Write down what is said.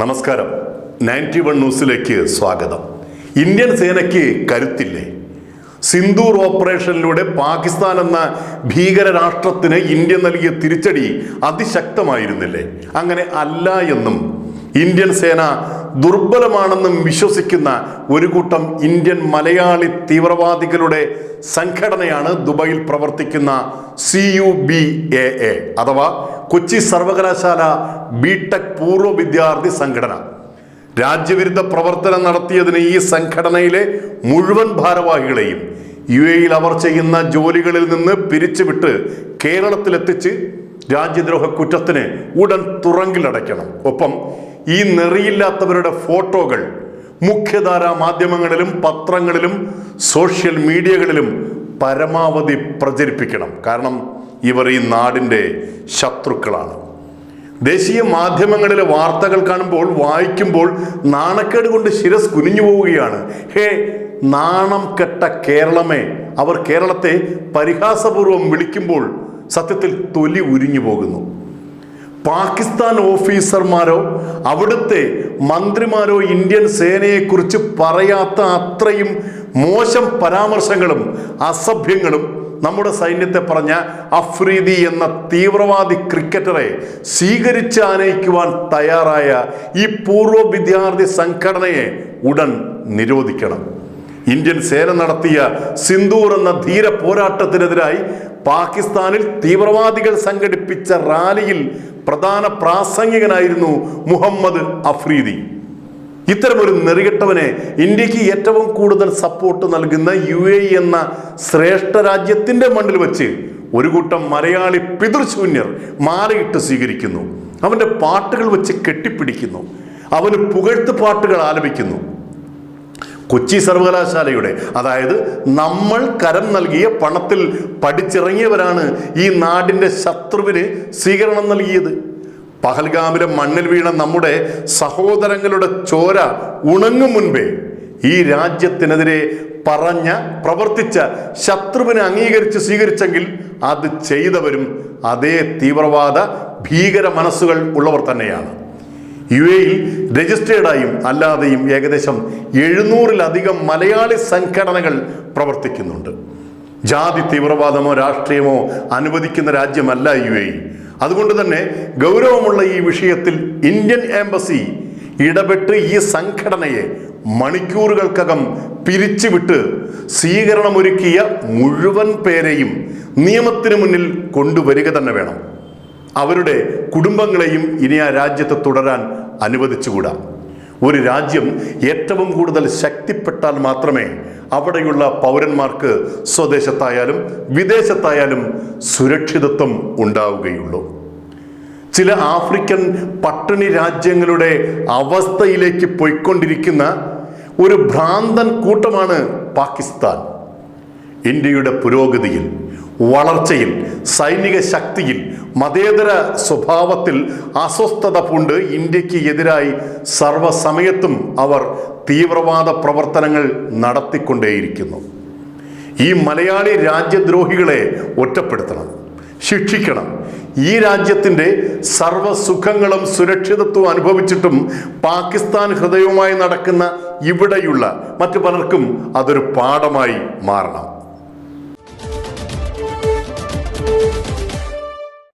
നമസ്കാരം. Ninety one ന്യൂസിലേക്ക് സ്വാഗതം. ഇന്ത്യൻ സേനയ്ക്ക് കരുത്തില്ലേ? സിന്ദൂർ ഓപ്പറേഷനിലൂടെ പാകിസ്ഥാൻ എന്ന ഭീകര രാഷ്ട്രത്തിന് ഇന്ത്യ നൽകിയ തിരിച്ചടി അതിശക്തമായിരുന്നില്ലേ? അങ്ങനെ അല്ല എന്നും ഇന്ത്യൻ സേന ദുർബലമാണെന്നും വിശ്വസിക്കുന്ന ഒരു കൂട്ടം ഇന്ത്യൻ മലയാളി തീവ്രവാദികളുടെ സംഘടനയാണ് ദുബായിൽ പ്രവർത്തിക്കുന്ന C U B A A അഥവാ കൊച്ചി സർവകലാശാല ബി ടെക് പൂർവ വിദ്യാർത്ഥി സംഘടന. രാജ്യവിരുദ്ധ പ്രവർത്തനം നടത്തിയതിന് ഈ സംഘടനയിലെ മുഴുവൻ ഭാരവാഹികളെയും യു എയിൽ അവർ ചെയ്യുന്ന ജോലികളിൽ നിന്ന് പിരിച്ചുവിട്ട് കേരളത്തിലെത്തിച്ച് രാജ്യദ്രോഹ കുറ്റത്തിന് ഉടൻ തുറങ്കിലടയ്ക്കണം ഒപ്പം ഈ നെറിയില്ലാത്തവരുടെ ഫോട്ടോകൾ മുഖ്യധാരാ മാധ്യമങ്ങളിലും പത്രങ്ങളിലും സോഷ്യൽ മീഡിയകളിലും പരമാവധി പ്രചരിപ്പിക്കണം. കാരണം ഇവർ ഈ നാടിന്റെ ശത്രുക്കളാണ്. ദേശീയ മാധ്യമങ്ങളിലെ വാർത്തകൾ കാണുമ്പോൾ വായിക്കുമ്പോൾ നാണക്കേട് കൊണ്ട് ശിരസ് കുനിഞ്ഞു പോവുകയാണ്. ഹേ നാണം കെട്ട കേരളമേ അവർ കേരളത്തെ പരിഹാസപൂർവം വിളിക്കുമ്പോൾ സത്യത്തിൽ തൊലി ഉരിഞ്ഞു പോകുന്നു. പാകിസ്ഥാൻ ഓഫീസർമാരോ അവിടുത്തെ മന്ത്രിമാരോ ഇന്ത്യൻ സേനയെക്കുറിച്ച് പറയാത്ത അത്രയും മോശം പരാമർശങ്ങളും അസഭ്യങ്ങളും നമ്മുടെ സൈന്യത്തെ പറഞ്ഞ അഫ്രീദി എന്ന തീവ്രവാദി ക്രിക്കറ്ററെ സ്വീകരിച്ച് ആനയിക്കുവാൻ തയ്യാറായ ഈ പൂർവ വിദ്യാർത്ഥി സംഘടനയെ ഉടൻ നിരോധിക്കണം. ഇന്ത്യൻ സേന നടത്തിയ സിന്ദൂർ എന്ന ധീര പോരാട്ടത്തിനെതിരായി പാകിസ്ഥാനിൽ തീവ്രവാദികൾ സംഘടിപ്പിച്ച റാലിയിൽ പ്രധാന പ്രാസംഗികനായിരുന്നു മുഹമ്മദ് അഫ്രീദി. ഇത്തരമൊരു നെറികെട്ടവനെ ഇന്ത്യയ്ക്ക് ഏറ്റവും കൂടുതൽ സപ്പോർട്ട് നൽകുന്ന യു എ എന്ന ശ്രേഷ്ഠ രാജ്യത്തിന്റെ മണ്ണിൽ വെച്ച് ഒരു കൂട്ടം മലയാളി പിതൃശൂന്യർ മാറിയിട്ട് സ്വീകരിക്കുന്നു. അവന്റെ പാട്ടുകൾ വെച്ച് കെട്ടിപ്പിടിക്കുന്നു. അവന് പുകഴ്ത്ത് പാട്ടുകൾ ആലപിക്കുന്നു. കൊച്ചി സർവകലാശാലയുടെ അതായത് നമ്മൾ കരം നൽകിയ പണത്തിൽ പഠിച്ചിറങ്ങിയവരാണ് ഈ നാടിന്റെ ശത്രുവിന് സ്വീകരണം നൽകിയത്. പഹൽഗാമിലെ മണ്ണിൽ വീണ നമ്മുടെ സഹോദരങ്ങളുടെ ചോര ഉണങ്ങും മുൻപേ ഈ രാജ്യത്തിനെതിരെ പറഞ്ഞ പ്രവർത്തിച്ച ശത്രുവിനെ അംഗീകരിച്ച് സ്വീകരിച്ചെങ്കിൽ അത് ചെയ്തവരും അതേ തീവ്രവാദ ഭീകര മനസ്സുകൾ ഉള്ളവർ തന്നെയാണ്. യു എയിൽ രജിസ്റ്റേർഡായും അല്ലാതെയും ഏകദേശം എഴുന്നൂറിലധികം മലയാളി സംഘടനകൾ പ്രവർത്തിക്കുന്നുണ്ട്. ജാതി തീവ്രവാദമോ രാഷ്ട്രീയമോ അനുവദിക്കുന്ന രാജ്യമല്ല യു എ അതുകൊണ്ട് തന്നെ ഗൗരവമുള്ള ഈ വിഷയത്തിൽ ഇന്ത്യൻ എംബസി ഇടപെട്ട് ഈ സംഘടനയെ മണിക്കൂറുകൾക്കകം പിരിച്ചുവിട്ട് സ്വീകരണമൊരുക്കിയ മുഴുവൻ പേരെയും നിയമത്തിന് മുന്നിൽ കൊണ്ടുവരിക തന്നെ വേണം. അവരുടെ കുടുംബങ്ങളെയും ഇനി ആ രാജ്യത്ത് തുടരാൻ അനുവദിച്ചുകൂടാ. ഒരു രാജ്യം ഏറ്റവും കൂടുതൽ ശക്തിപ്പെട്ടാൽ മാത്രമേ അവിടെയുള്ള പൗരന്മാർക്ക് സ്വദേശത്തായാലും വിദേശത്തായാലും സുരക്ഷിതത്വം ഉണ്ടാവുകയുള്ളൂ. ചില ആഫ്രിക്കൻ പട്ടിണി രാജ്യങ്ങളുടെ അവസ്ഥയിലേക്ക് പോയിക്കൊണ്ടിരിക്കുന്ന ഒരു ഭ്രാന്തൻ കൂട്ടമാണ് പാകിസ്ഥാൻ. ഇന്ത്യയുടെ പുരോഗതിയിൽ വളർച്ചയിൽ സൈനിക ശക്തിയിൽ മതേതര സ്വഭാവത്തിൽ അസ്വസ്ഥത പൂണ്ട് ഇന്ത്യയ്ക്ക് എതിരായി സർവസമയത്തും അവർ തീവ്രവാദ പ്രവർത്തനങ്ങൾ നടത്തിക്കൊണ്ടേയിരിക്കുന്നു. ഈ മലയാളി രാജ്യദ്രോഹികളെ ഒറ്റപ്പെടുത്തണം ശിക്ഷിക്കണം. ഈ രാജ്യത്തിന്റെ സർവസുഖങ്ങളും സുരക്ഷിതത്വവും അനുഭവിച്ചിട്ടും പാകിസ്ഥാൻ ഹൃദയവുമായി നടക്കുന്ന ഇവിടെയുള്ള മറ്റു പലർക്കും അതൊരു പാഠമായി മാറണം.